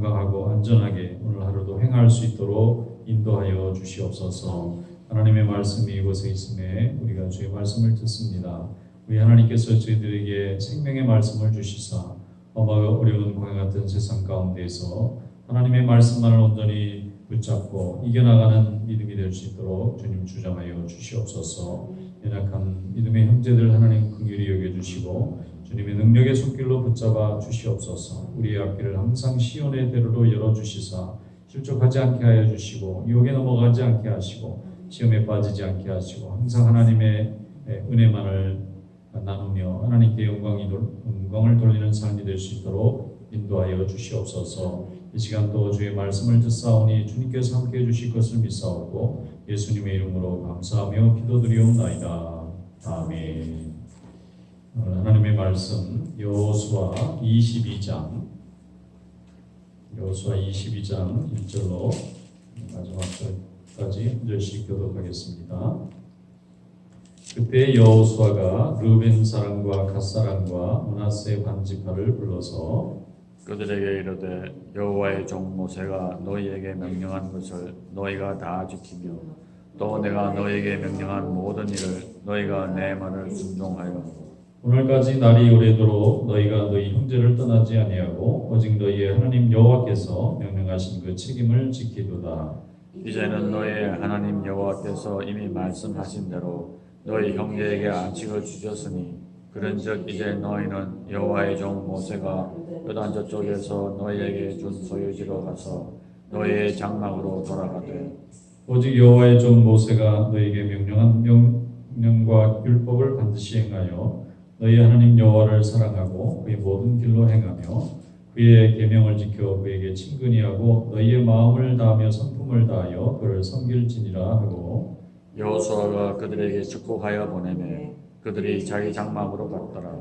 건강하고 안전하게 오늘 하루도 행할 수 있도록 인도하여 주시옵소서. 하나님의 말씀이 이곳에 있음에 우리가 주의 말씀을 듣습니다. 우리 하나님께서 저희들에게 생명의 말씀을 주시사 엄마가 어려운 광야 같은 세상 가운데에서 하나님의 말씀만을 온전히 붙잡고 이겨나가는 믿음이 될 수 있도록 주님 주장하여 주시옵소서. 연약한 믿음의 형제들 하나님 긍휼히 여겨 주시고 주님의 능력의 손길로 붙잡아 주시옵소서. 우리의 앞길을 항상 시온의 대로로 열어 주시사 실족하지 않게 하여 주시고 유혹에 넘어가지 않게 하시고 시험에 빠지지 않게 하시고 항상 하나님의 은혜만을 나누며 하나님께 영광이 돌- 영광을 돌리는 삶이 될 수 있도록 인도하여 주시옵소서. 이 시간 또 주의 말씀을 듣사오니 주님께서 함께해 주실 것을 믿사오고 예수님의 이름으로 감사하며 기도드리옵나이다. 아멘. 오늘 하나님의 말씀 여호수아 22장 여호수아 22장 1절로 마지막 절까지 한 절씩 교독하겠습니다. 그때 여호수아가 르벤 사람과 갓 사람과 문하세 반지파를 불러서 그들에게 이르되 여호와의 종 모세가 너희에게 명령한 것을 너희가 다 지키며 또 내가 너희에게 명령한 모든 일을 너희가 내 말을 순종하여 오늘까지 날이 오래도록 너희가 너희 형제를 떠나지 아니하고 오직 너희의 하나님 여호와께서 명령하신 그 책임을 지키도다. 이제는 너희의 하나님 여호와께서 이미 말씀하신 대로 너희 형제에게 안식을 주셨으니 그런즉 이제 너희는 여호와의 종 모세가 요단 저쪽에서 너희에게 준 소유지로 가서 너희의 장막으로 돌아가되 오직 여호와의 종 모세가 너희에게 명령한 명령과 율법을 반드시 행하여 너희 하나님 여호와를 사랑하고 그의 모든 길로 행하며 그의 계명을 지켜 그에게 친근히 하고 너희의 마음을 다하며 성품을 다하여 그를 섬길지니라 하고 여호수아가 그들에게 축복하여 보내매 그들이 자기 장막으로 갔더라.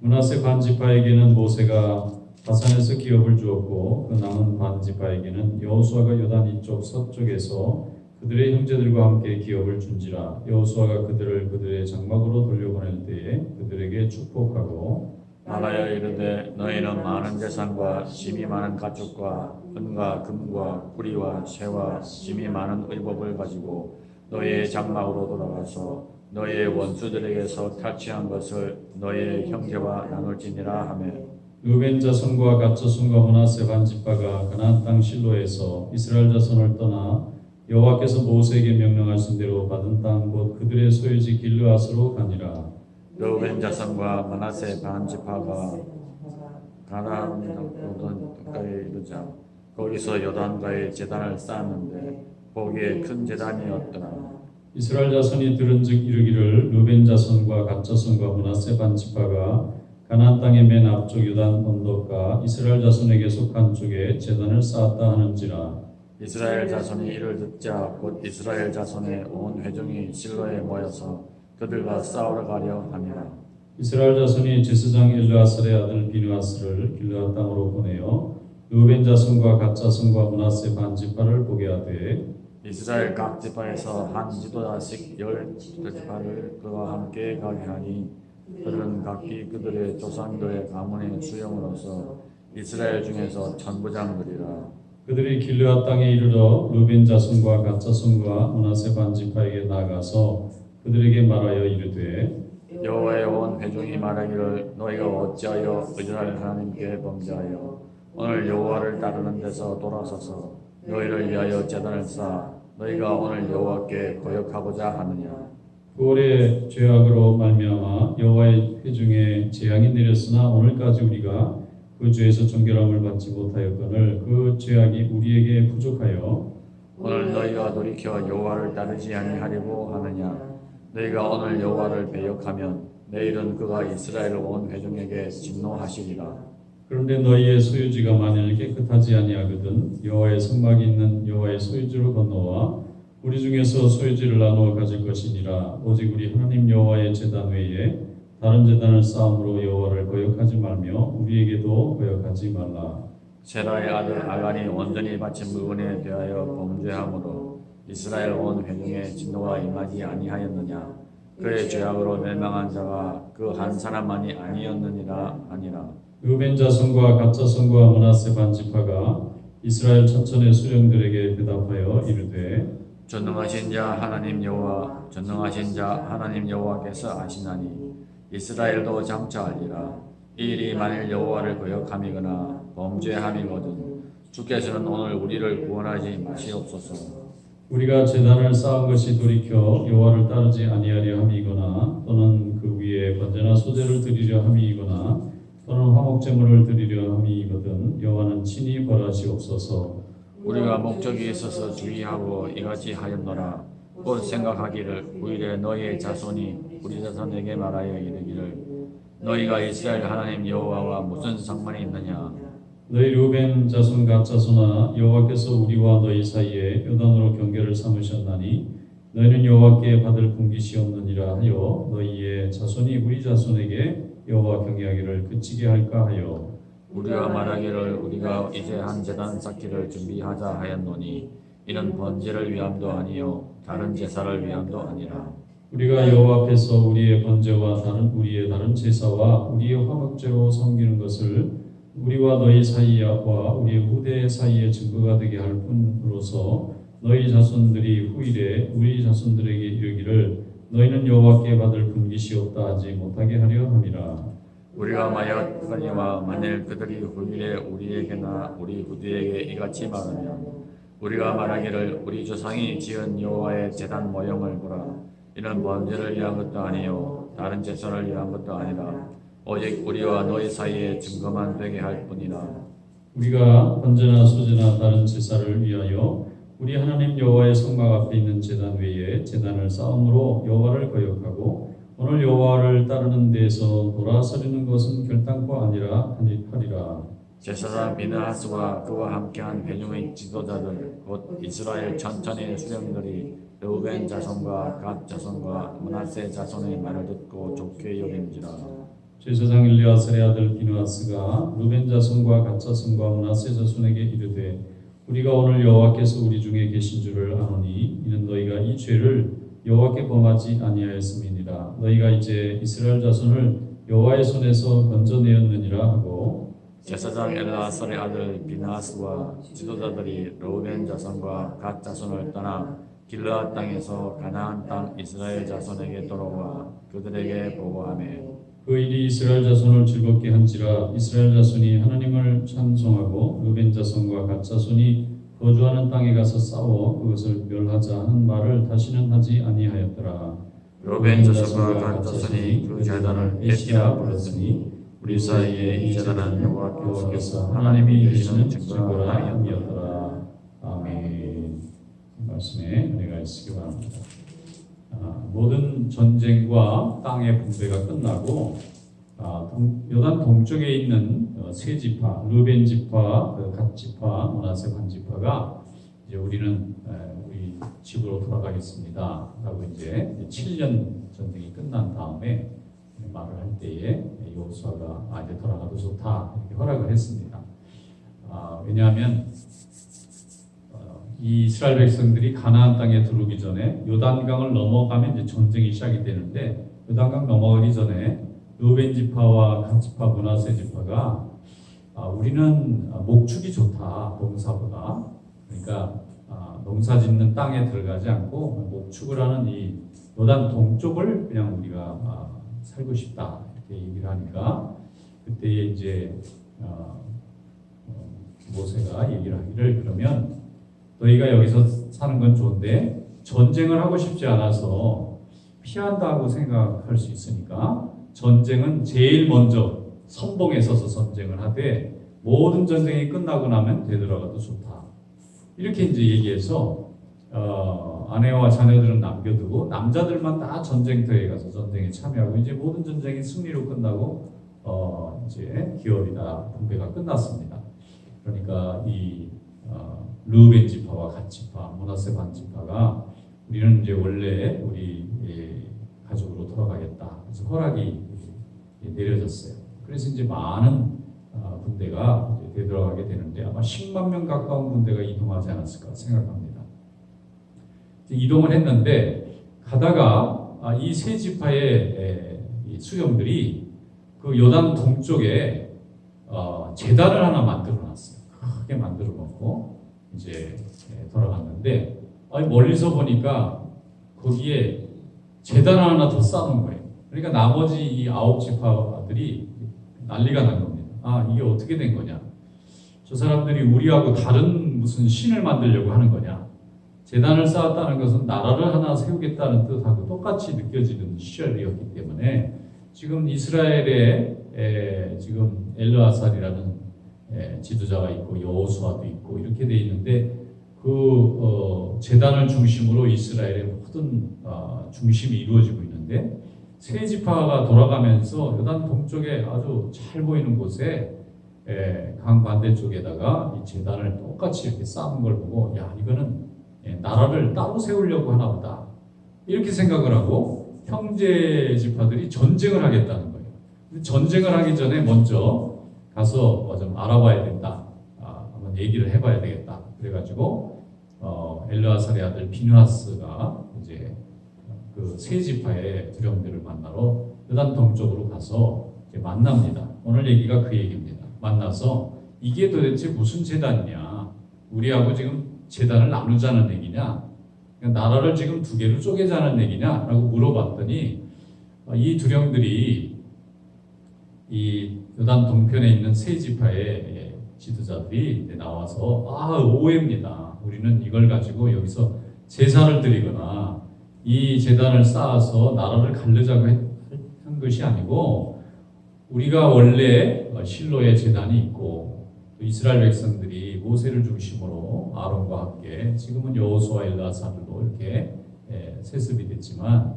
문하세 반지파에게는 모세가 바산에서 기업을 주었고 그 남은 반지파에게는 여호수아가 요단 이쪽 서쪽에서 그들의 형제들과 함께 기업을 준지라 여호수아가 그들을 그들의 장막으로 돌려보낼 때에 그들에게 축복하고 말하여 이르되 너희는 많은 재산과 짐이 많은 가축과 은과 금과 뿌리와 새와 짐이 많은 의복을 가지고 너희의 장막으로 돌아가서 너희의 원수들에게서 탈취한 것을 너희의 형제와 나눌지니라 하며. 루벤 자손과 갓 자손과 문하세 반지파가 가나안 땅 실로에서 이스라엘 자손을 떠나 여호와께서 모세에게 명령하신 대로 받은 땅 곧 그들의 소유지 길르앗으로 가니라. 르우벤 자손과 만하세 반지파가 가나안 요단 가까이 이르자 거기서 요단가에 제단을 쌓았는데 거기에 큰 제단이었더라. 이스라엘 자손이 들은즉 이르기를 루벤 자손과 갓 자손과 문하세 반지파가 가나안 땅의 맨 앞쪽 유단 언덕과 이스라엘 자손에게 속한 쪽에 제단을 쌓았다 하는지라 이스라엘 자손이 이를 듣자 곧 이스라엘 자손의 온 회중이 실로에 모여서 그들과 싸우러 가려 함이라 이스라엘 자손이 제사장 엘르아살의 아들 비누아스를 길르앗 땅으로 보내어 루벤 자손과 갓 자손과 문하세 반 지파를 보게 하되 이스라엘 각 지파에서 한 지도자씩 열 지파를 그와 함께 가게 하니 그들은 각기 그들의 조상들의 가문의 수령으로서 이스라엘 중에서 천부장들이라 그들이 길르앗 땅에 이르러 루벤 자손과 갓 자손과 문하세 반지파에게 나가서 그들에게 말하여 이르되 여호와의 온 회중이 말하기를 너희가 어찌하여 이스라엘 하나님께 범죄하여 오늘 여호와를 따르는 데서 돌아서서 너희를 위하여 제단을 쌓아 너희가 오늘 여호와께 거역하고자 하느냐? 그월의 죄악으로 말미암아 여호와의 회중에 재앙이 내렸으나 오늘까지 우리가 그 죄에서 정결함을 받지 못하였거늘 그 죄악이 우리에게 부족하여 오늘 너희가 돌이켜 여호와를 따르지 아니하려고 하느냐? 너희가 오늘 여호와를 배역하면 내일은 그가 이스라엘 온 회중에게 진노하시리라. 그런데 너희의 소유지가 만일 깨끗하지 아니하거든 여호와의 성막이 있는 여호와의 소유지로 건너와 우리 중에서 소유지를 나누어 가질 것이니라. 오직 우리 하나님 여호와의 제단 외에 다른 제단을 쌓음으로 여호와를 거역하지 말며 우리에게도 거역하지 말라. 세라의 아들 아간이 온전히 바친 물건에 대하여 범죄함으로 이스라엘 온 회중에 진노가 임하지 아니하였느냐? 그의 죄악으로 멸망한 자가 그 한 사람만이 아니었느니라 아니라. 루벤 자손과 갓 자손과 문하세 반지파가 이스라엘 천천의 수령들에게 대답하여 이르되 전능하신 자 하나님 여호와 전능하신 자 하나님 여호와께서 아시나니 이스라엘도 장차 알리라. 이 일이 만일 여호와를 거역함이거나 범죄함이거든 주께서는 오늘 우리를 구원하지 마시옵소서. 우리가 제단을 쌓은 것이 돌이켜 여호와를 따르지 아니하려 함이거나 또는 그 위에 번제나 소제를 드리려 함이거나 또는 화목제물을 드리려 함이거든 여호와는 친히 벌하시옵소서. 우리가 목적이 있어서 주의하고 이같이 하였노라. 곧 생각하기를 후일에 너희의 자손이 우리 자손에게 말하여 이르기를 너희가 이스라엘 하나님 여호와와 무슨 상관이 있느냐? 너희 루벤 자손 갓 자손아 여호와께서 우리와 너희 사이에 요단으로 경계를 삼으셨나니 너희는 여호와께 받을 분깃이 없느니라 하여 너희의 자손이 우리 자손에게 여호와 경외하기를 그치게 할까 하여. 우리가 말하기를 우리가 이제 한 제단 쌓기를 준비하자 하였노니 이는 번제를 위함도 아니요 다른 제사를 위함도 아니라 우리가 여호와 앞에서 우리의 번제와 다른 우리의 다른 제사와 우리의 화목제로 섬기는 것을 우리와 너희 사이와 우리의 후대 사이의 증거가 되게 할 뿐으로서 너희 자손들이 후일에 우리 자손들에게 이르기를 너희는 여호와께 받을 분깃이 없다 하지 못하게 하려 함이라. 우리가 마였거니와 만일 그들이 후일에 우리에게나 우리 후대에게 이같이 말하면 우리가 말하기를 우리 조상이 지은 여호와의 제단 모형을 보라 이는 번제를 위한 것도 아니요 다른 제사를 위한 것도 아니라 오직 우리와 너희 사이에 증거만 되게 할 뿐이라 우리가 번제나 소제나 다른 제사를 위하여 우리 하나님 여호와의 성막 앞에 있는 제단 외에 제단을 쌓음으로 여호와를 거역하고 오늘 여호와를 따르는 데에서 돌아서리는 것은 결단코 아니라 하리라. 제사장 비느하스와 그와 함께한 회중의 지도자들 곧 이스라엘 천천의 수령들이 르우벤 자손과 갓 자손과 문하세 자손의 말을 듣고 좋게 여긴지라. 제사장 일리아스의 아들 비누아스가 루벤 자손과 갓 자손과 문하세 자손에게 이르되 우리가 오늘 여호와께서 우리 중에 계신 줄을 아노니 이는 너희가 이 죄를 여호와께 범하지 아니하였음이니라. 너희가 이제 이스라엘 자손을 여호와의 손에서 건져내었느니라 하고 제사장 엘라살의 아들 비나스와 지도자들이 르우벤 자손과 갓 자손을 떠나 길르앗 땅에서 가나안 땅 이스라엘 자손에게 돌아와 그들에게 보고하매 그 일이 이스라엘 자손을 즐겁게 한지라 이스라엘 자손이 하나님을 찬송하고 루벤 자손과 갓 자손이 거주하는 땅에 가서 싸워 그것을 멸하자 하는 말을 다시는 하지 아니하였더라. 로벤 자손과 갓 자손이 그 제단을 에시라 불렀으니 우리 사이에 이 제단은 여호와께서 하나님이 되시는 증거라 함이었더라. 아멘. 이 말씀에 은혜가 있으기 바랍니다. 아, 모든 전쟁과 땅의 분배가 끝나고 아, 동, 요단 동쪽에 있는 어, 세 지파, 루벤 지파, 그 갓 지파, 문하세 반 지파가 이제 우리는 에, 우리 집으로 돌아가겠습니다 라고 이제 7년 전쟁이 끝난 다음에 말을 할 때에 여호수아가 아 이제 돌아가도 좋다 이렇게 허락을 했습니다. 아, 왜냐하면 어, 이 이스라엘 백성들이 가나안 땅에 들어오기 전에 요단강을 넘어가면 이제 전쟁이 시작이 되는데 요단강 넘어가기 전에 루벤 지파와 갓 지파, 문하세 지파가 아, 우리는 목축이 좋다 농사보다. 그러니까 아, 농사 짓는 땅에 들어가지 않고 목축을 하는 이 요단 동쪽을 그냥 우리가 아, 살고 싶다. 이렇게 얘기를 하니까 그때 이제 어, 어, 모세가 얘기를 하기를 그러면 너희가 여기서 사는 건 좋은데 전쟁을 하고 싶지 않아서 피한다고 생각할 수 있으니까 전쟁은 제일 먼저 선봉에 서서 전쟁을 하되 모든 전쟁이 끝나고 나면 되돌아가도 좋다. 이렇게 이제 얘기해서 어, 아내와 자녀들은 남겨두고 남자들만 다 전쟁터에 가서 전쟁에 참여하고 이제 모든 전쟁이 승리로 끝나고 어, 이제 기업이나 분배가 끝났습니다. 그러니까 이 어, 루벤 지파와 갓 지파, 모나세 반 지파가 우리는 이제 원래 우리 예, 가족으로 돌아가겠다. 그래서 허락이 예, 내려졌어요. 그래서 이제 많은 어, 군대가 이제 되돌아가게 되는데 아마 10만 명 가까운 군대가 이동하지 않았을까 생각합니다. 이동을 했는데 가다가 아, 이세 지파의 에, 이 수령들이 그 요단 동쪽에 어, 재단을 하나 만들어 놨어요. 크게 만들어 놓고 이제 예, 돌아갔는데 멀리서 보니까 거기에 재단 하나 더 쌓는 거예요. 그러니까 나머지 이 아홉 지파들이 난리가 난 겁니다. 아 이게 어떻게 된 거냐? 저 사람들이 우리하고 다른 무슨 신을 만들려고 하는 거냐? 재단을 쌓았다는 것은 나라를 하나 세우겠다는 뜻하고 똑같이 느껴지는 시절이었기 때문에 지금 이스라엘에 에, 지금 엘르아살이라는 에, 지도자가 있고 여호수아도 있고 이렇게 돼 있는데 그 어, 재단을 중심으로 이스라엘의 모든 어, 중심이 이루어지고 있는데 세 지파가 돌아가면서 요단 동쪽에 아주 잘 보이는 곳에 에, 강 반대쪽에다가 이 재단을 똑같이 이렇게 쌓은 걸 보고 야 이거는 예, 나라를 따로 세우려고 하나 보다 이렇게 생각을 하고 형제 지파들이 전쟁을 하겠다는 거예요. 전쟁을 하기 전에 먼저 가서 어, 좀 알아봐야 된다. 아, 한번 얘기를 해봐야 되겠다. 그래가지고 어, 엘르아살의 아들 비누하스가 이제 그 세 지파의 두령들을 만나러 요단 동 쪽으로 가서 만납니다. 오늘 얘기가 그 얘기입니다. 만나서 이게 도대체 무슨 재단이냐? 우리하고 지금 재단을 나누자는 얘기냐? 나라를 지금 두 개로 쪼개자는 얘기냐 라고 물어봤더니 어, 이 두령들이 이 요단 동편에 있는 세 지파의 예, 지도자들이 나와서 아 오해입니다. 우리는 이걸 가지고 여기서 제사를 드리거나 이 재단을 쌓아서 나라를 갈르자고 했- 한 것이 아니고 우리가 원래 어, 실로의 재단이 있고 또 이스라엘 백성들이 모세를 중심으로 아론과 함께 지금은 여호수아 엘라사들도 이렇게 예, 세습이 됐지만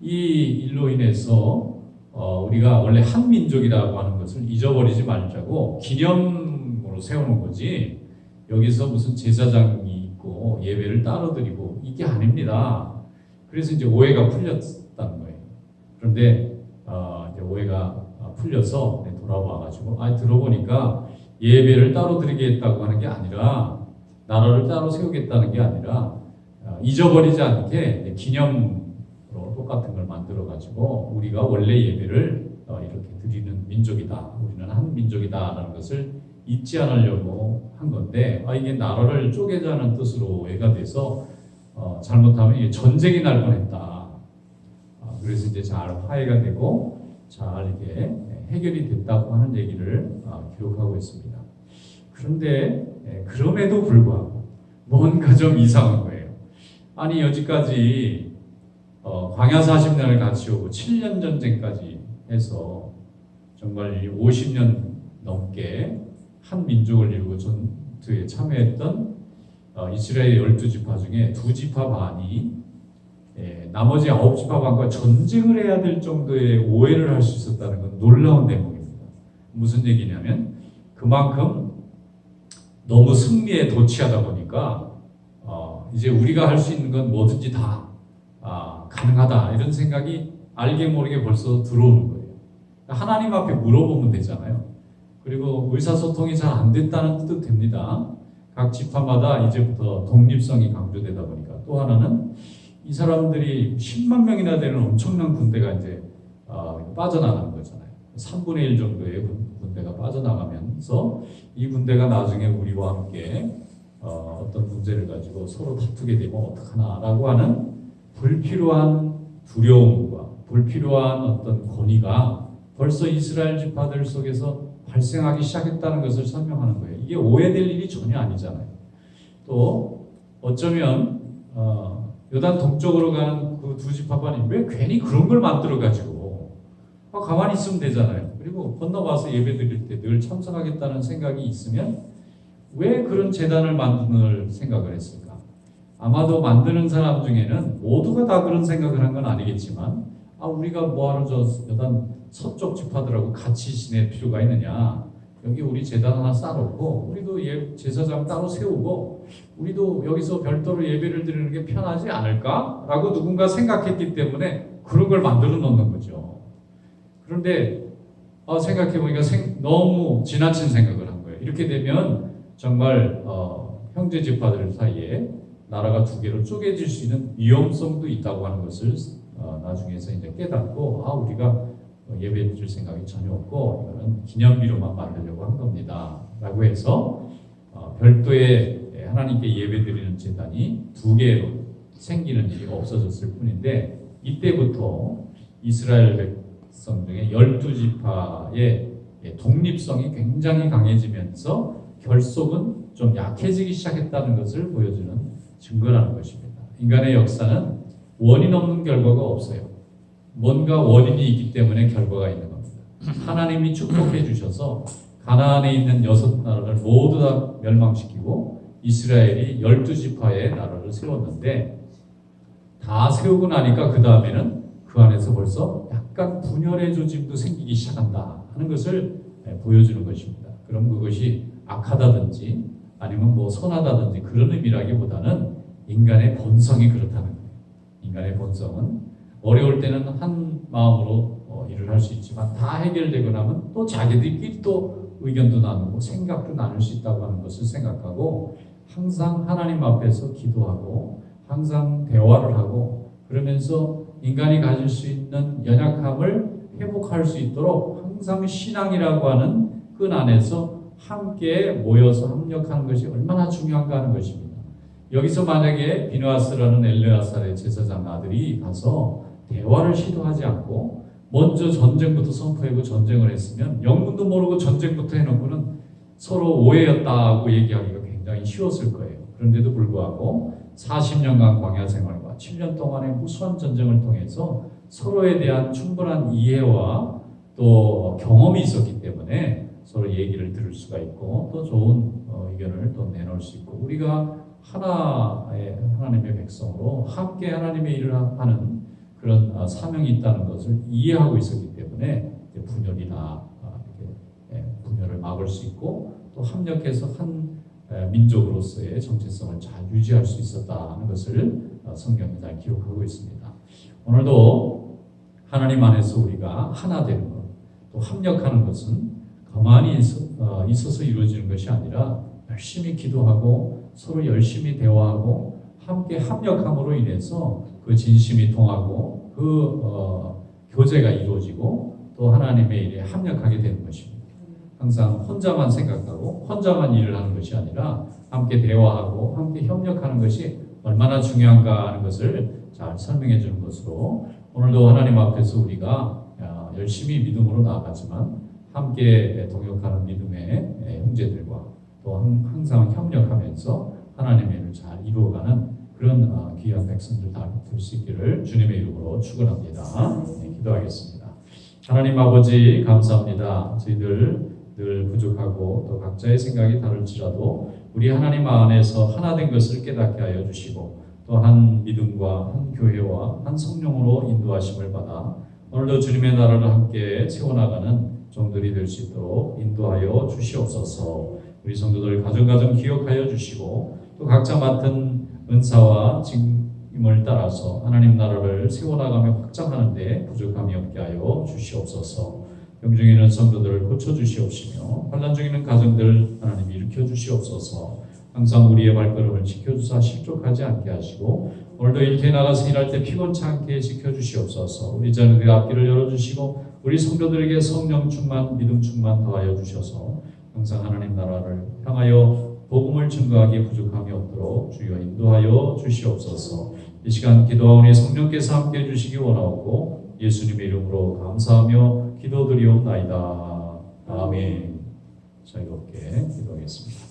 이 일로 인해서 어, 우리가 원래 한 민족이라고 하는 것을 잊어버리지 말자고 기념으로 세우는 거지 여기서 무슨 제사장이 있고 예배를 따로 드리고 이게 아닙니다. 그래서 이제 오해가 풀렸다는 거예요. 그런데 어, 이제 오해가 어, 풀려서 네, 돌아와가지고 아 들어보니까 예배를 따로 드리겠다고 하는 게 아니라 나라를 따로 세우겠다는 게 아니라 어, 잊어버리지 않게 기념 똑같은 걸 만들어 가지고 우리가 원래 예배를 어, 이렇게 드리는 민족이다. 우리는 한 민족이다라는 것을 잊지 않으려고 한 건데 아 이게 나라를 쪼개자는 뜻으로 오해가 돼서 어, 잘못하면 전쟁이 날 뻔했다. 아, 그래서 이제 잘 화해가 되고 잘 이게 해결이 됐다고 하는 얘기를 아, 기록하고 있습니다. 그런데 예, 그럼에도 불구하고 뭔가 좀 이상한 거예요. 아니 여지까지 어, 광야 40년을 같이 오고 7년 전쟁까지 해서 정말 이 50년 넘게 한 민족을 이루고 전투에 참여했던 어, 이스라엘 열두 지파 중에 두 지파 반이 예, 나머지 아홉 지파 반과 전쟁을 해야 될 정도의 오해를 할 수 있었다는 건 놀라운 대목입니다. 무슨 얘기냐면 그만큼 너무 승리에 도취하다 보니까 어, 이제 우리가 할 수 있는 건 뭐든지 다 아, 가능하다 이런 생각이 알게 모르게 벌써 들어오는 거예요. 하나님 앞에 물어보면 되잖아요. 그리고 의사소통이 잘 안 됐다는 뜻도 됩니다. 각 지파마다 이제부터 독립성이 강조되다 보니까 또 하나는 이 사람들이 10만 명이나 되는 엄청난 군대가 이제 어, 빠져나가는 거잖아요. 3분의 1 정도의 군- 군대가 빠져나가면서 이 군대가 나중에 우리와 함께 어, 어떤 문제를 가지고 서로 다투게 되면 어떡하나라고 하는 불필요한 두려움과 불필요한 어떤 권위가 벌써 이스라엘 지파들 속에서 발생하기 시작했다는 것을 설명하는 거예요. 이게 오해될 일이 전혀 아니잖아요. 또 어쩌면 어, 요단 동쪽으로 가는 그 두 지파반이 왜 괜히 그런 걸 만들어 가지고 아, 가만히 있으면 되잖아요. 그리고 건너와서 예배 드릴 때 늘 참석하겠다는 생각이 있으면 왜 그런 재단을 만들 생각을 했을까? 아마도 만드는 사람 중에는 모두가 다 그런 생각을 한 건 아니겠지만 아 우리가 뭐하러 저 여단 서쪽 지파들하고 같이 지낼 필요가 있느냐? 여기 우리 재단 하나 쌓아놓고 우리도 예, 제사장 따로 세우고 우리도 여기서 별도로 예배를 드리는 게 편하지 않을까?라고 누군가 생각했기 때문에 그런 걸 만들어 놓는 거죠. 그런데 어, 생각해 보니까 너무 지나친 생각을 한 거예요. 이렇게 되면 정말 어, 형제 지파들 사이에 나라가 두 개로 쪼개질 수 있는 위험성도 있다고 하는 것을 어, 나중에서 이제 깨닫고 아 우리가 예배 드릴 생각이 전혀 없고 이거는 기념비로만 만들려고 한 겁니다.라고 해서 어, 별도의 하나님께 예배 드리는 재단이 두 개로 생기는 일이 없어졌을 뿐인데 이때부터 이스라엘 백성 중에 열두 지파의 독립성이 굉장히 강해지면서 결속은 좀 약해지기 시작했다는 것을 보여주는 증거라는 것입니다. 인간의 역사는 원인 없는 결과가 없어요. 뭔가 원인이 있기 때문에 결과가 있는 겁니다. 하나님이 축복해 주셔서 가나안에 있는 여섯 나라를 모두 다 멸망시키고 이스라엘이 열두 지파의 나라를 세웠는데 다 세우고 나니까 그 다음에는 그 안에서 벌써 약간 분열의 조짐도 생기기 시작한다 하는 것을 예, 보여주는 것입니다. 그럼 그것이 악하다든지 아니면 뭐 선하다든지 그런 의미라기보다는 인간의 본성이 그렇다는 거예요. 인간의 본성은 어려울 때는 한 마음으로 어, 일을 할 수 있지만 다 해결되고 나면 또 자기들끼리 또 의견도 나누고 생각도 나눌 수 있다고 하는 것을 생각하고 항상 하나님 앞에서 기도하고 항상 대화를 하고 그러면서 인간이 가질 수 있는 연약함을 회복할 수 있도록 항상 신앙이라고 하는 끈 안에서 함께 모여서 합력하는 것이 얼마나 중요한가 하는 것입니다. 여기서 만약에 비누아스라는 엘레아살의 제사장 아들이 가서 대화를 시도하지 않고 먼저 전쟁부터 선포하고 전쟁을 했으면 영문도 모르고 전쟁부터 해놓고는 서로 오해였다고 얘기하기가 굉장히 쉬웠을 거예요. 그런데도 불구하고 40년간 광야 생활과 7년 동안의 무수한 전쟁을 통해서 서로에 대한 충분한 이해와 또 경험이 있었기 때문에 서로 얘기를 들을 수가 있고 또 좋은 어, 의견을 또 내놓을 수 있고 우리가 하나의 하나님의 백성으로 함께 하나님의 일을 하는 그런 아, 사명이 있다는 것을 이해하고 있었기 때문에 분열이나 아, 이렇게 예, 분열을 막을 수 있고 또 합력해서 한 에, 민족으로서의 정체성을 잘 유지할 수 있었다는 것을 어, 성경에 잘 기록하고 있습니다. 오늘도 하나님 안에서 우리가 하나 되는 것, 또 합력하는 것은 가만히 있어, 어, 있어서 이루어지는 것이 아니라 열심히 기도하고 서로 열심히 대화하고 함께 합력함으로 인해서 그 진심이 통하고 그 어, 교제가 이루어지고 또 하나님의 일에 합력하게 되는 것입니다. 항상 혼자만 생각하고 혼자만 일을 하는 것이 아니라 함께 대화하고 함께 협력하는 것이 얼마나 중요한가 하는 것을 잘 설명해 주는 것으로 오늘도 하나님 앞에서 우리가 아, 열심히 믿음으로 나아가지만 함께 동역하는 믿음의 형제들과 또 항- 항상 협력하면서 하나님의 일을 잘 이루어가는 그런 아, 귀한 백성들 다 될 수 있기를 주님의 이름으로 축원합니다. 네, 기도하겠습니다. 하나님 아버지 감사합니다. 저희들 늘 부족하고 또 각자의 생각이 다를지라도 우리 하나님 안에서 하나 된 것을 깨닫게 하여 주시고 또한 믿음과 한 교회와 한 성령으로 인도하심을 받아 오늘도 주님의 나라를 함께 세워나가는 종들이 될 수 있도록 인도하여 주시옵소서. 우리 성도들 가정가정 기억하여 주시고 또 각자 맡은 은사와 직임을 따라서 하나님 나라를 세워나가며 확장하는데 부족함이 없게 하여 주시옵소서. 병중에 있는 성도들을 고쳐 주시옵시며 환난 중에 있는 가정들 하나님 일으켜 주시옵소서. 항상 우리의 발걸음을 지켜주사 실족하지 않게 하시고 오늘도 일터에 나가서 일할 때 피곤치 않게 지켜주시옵소서. 우리 자녀들의 앞길을 열어주시고 우리 성도들에게 성령 충만, 믿음 충만 더하여 주셔서 항상 하나님 나라를 향하여 복음을 증거하기에 부족함이 없도록 주여 인도하여 주시옵소서. 이 시간 기도하오니 성령께서 함께 해 주시기 원하오고 예수님의 이름으로 감사하며 기도드리옵나이다. 아멘. 자유롭게 기도하겠습니다.